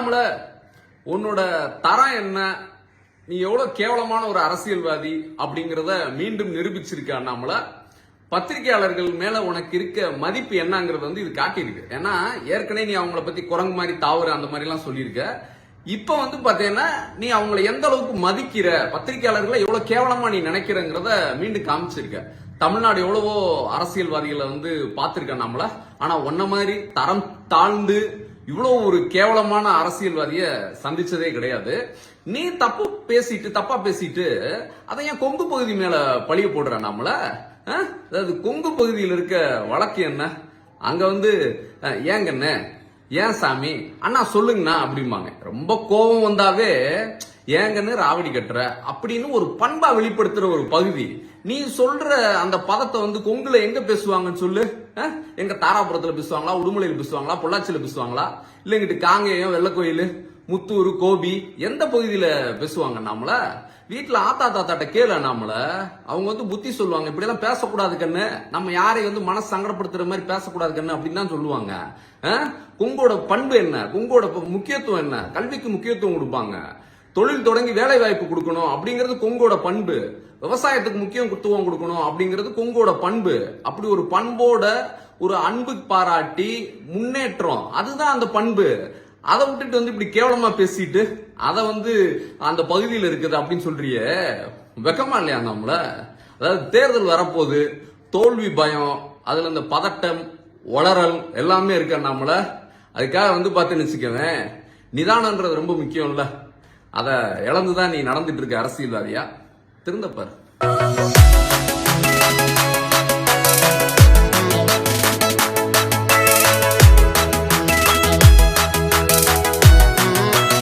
அண்ணாமல உன்னோட தரம் என்ன? நீ எவ்வளவு கேவலமான ஒரு அரசியல்வாதி அப்படிங்கிறத மீண்டும் நிரூபிச்சிருக்க அண்ணாமல. பத்திரிகையாளர்கள் மேல உனக்கு இருக்க மதிப்பு என்னங்கிறது வந்து இது காட்டியிருக்கு. ஏன்னா ஏற்கனவே நீ அவங்கள பத்தி குரங்கு மாதிரி தாவுற அந்த மாதிரி எல்லாம் சொல்லியிருக்க. இப்ப வந்து பாத்தீங்கன்னா நீ அவங்களை எந்த அளவுக்கு மதிக்கிற பத்திரிகையாளர்களை எவ்வளவு கேவலமா நீ நினைக்கிறங்கிறத மீண்டும் காமிச்சிருக்க. தமிழ்நாடு எவ்வளவோ அரசியல்வாதிகளை வந்து பார்த்திருக்க நம்மள ஆனா உன்ன மாதிரி தரம் தாழ்ந்து இவ்வளவு ஒரு கேவலமான அரசியல்வாதிய சந்திச்சதே கிடையாது. நீ தப்பு பேசிட்டு தப்பா பேசிட்டு அதை ஏன் கொங்கு பகுதி மேல பழிய போடுற நம்மள? அதாவது கொங்கு பகுதியில் இருக்க வழக்கு என்ன? அங்க வந்து ஏங்கண்ண ஏங்கண்ணே ஏன் சாமி? அண்ணா சொல்லுங்கண்ணா அப்படிம்பாங்க. ரொம்ப கோபம் வந்தாவே ஏங்கன்னு ராவடி கட்டுற அப்படின்னு ஒரு பண்பா வெளிப்படுத்துற ஒரு பகுதி. நீ சொல்ற அந்த பதத்தை வந்து கொங்குல எங்க பேசுவாங்கன்னு சொல்லு? எங்க தாராபுரத்துல பேசுவாங்களா? உடுமலையில பேசுவாங்களா? பொள்ளாச்சியில பேசுவாங்களா? இல்ல இங்கிட்டு காங்கேயம் வெள்ளக்கோயில் முத்தூர் கோபி எந்த பகுதியில பேசுவாங்க நாமள? வீட்டுல ஆத்தா தாத்தாட்ட கேள நாமள. அவங்க வந்து புத்தி சொல்லுவாங்க. இப்படி எல்லாம் பேசக்கூடாது கண்ணு. நம்ம யாரையும் வந்து மனசு சங்கடப்படுத்துற மாதிரி பேசக்கூடாது கண்ணு அப்படின்னு தான் சொல்லுவாங்க. கொங்கோட பண்பு என்ன? கொங்கோட ப- முக்கியத்துவம் என்ன? கல்விக்கு முக்கியத்துவம் கொடுப்பாங்க. தொழில் தொடங்கி வேலை வாய்ப்பு கொடுக்கணும் அப்படிங்கிறது கொங்கோட பண்பு. விவசாயத்துக்கு முக்கியத்துவம் கொடுக்கணும் அப்படிங்கிறது கொங்கோட பண்பு. அப்படி ஒரு பண்போட ஒரு அன்பு பாராட்டி முன்னேற்றம் அதுதான் அந்த பண்பு. அதை விட்டுட்டு வந்து இப்படி கேவலமா பேசிட்டு அதை வந்து அந்த பகுதியில் இருக்குது அப்படின்னு சொல்றியே வெக்கமா இல்லையா நம்மள அதாவது தேர்தல் வரப்போகுது தோல்வி பயம் அதுல இந்த பதட்டம் ஒளரல் எல்லாமே இருக்க நம்மள அதுக்காக வந்து பார்த்து வச்சுக்கவேன் நிதானன்றது ரொம்ப முக்கியம்ல. அதை இழந்து தான் நீ நடந்துட்டு இருக்க அரசியல்வாதியா? திருந்தப்பார்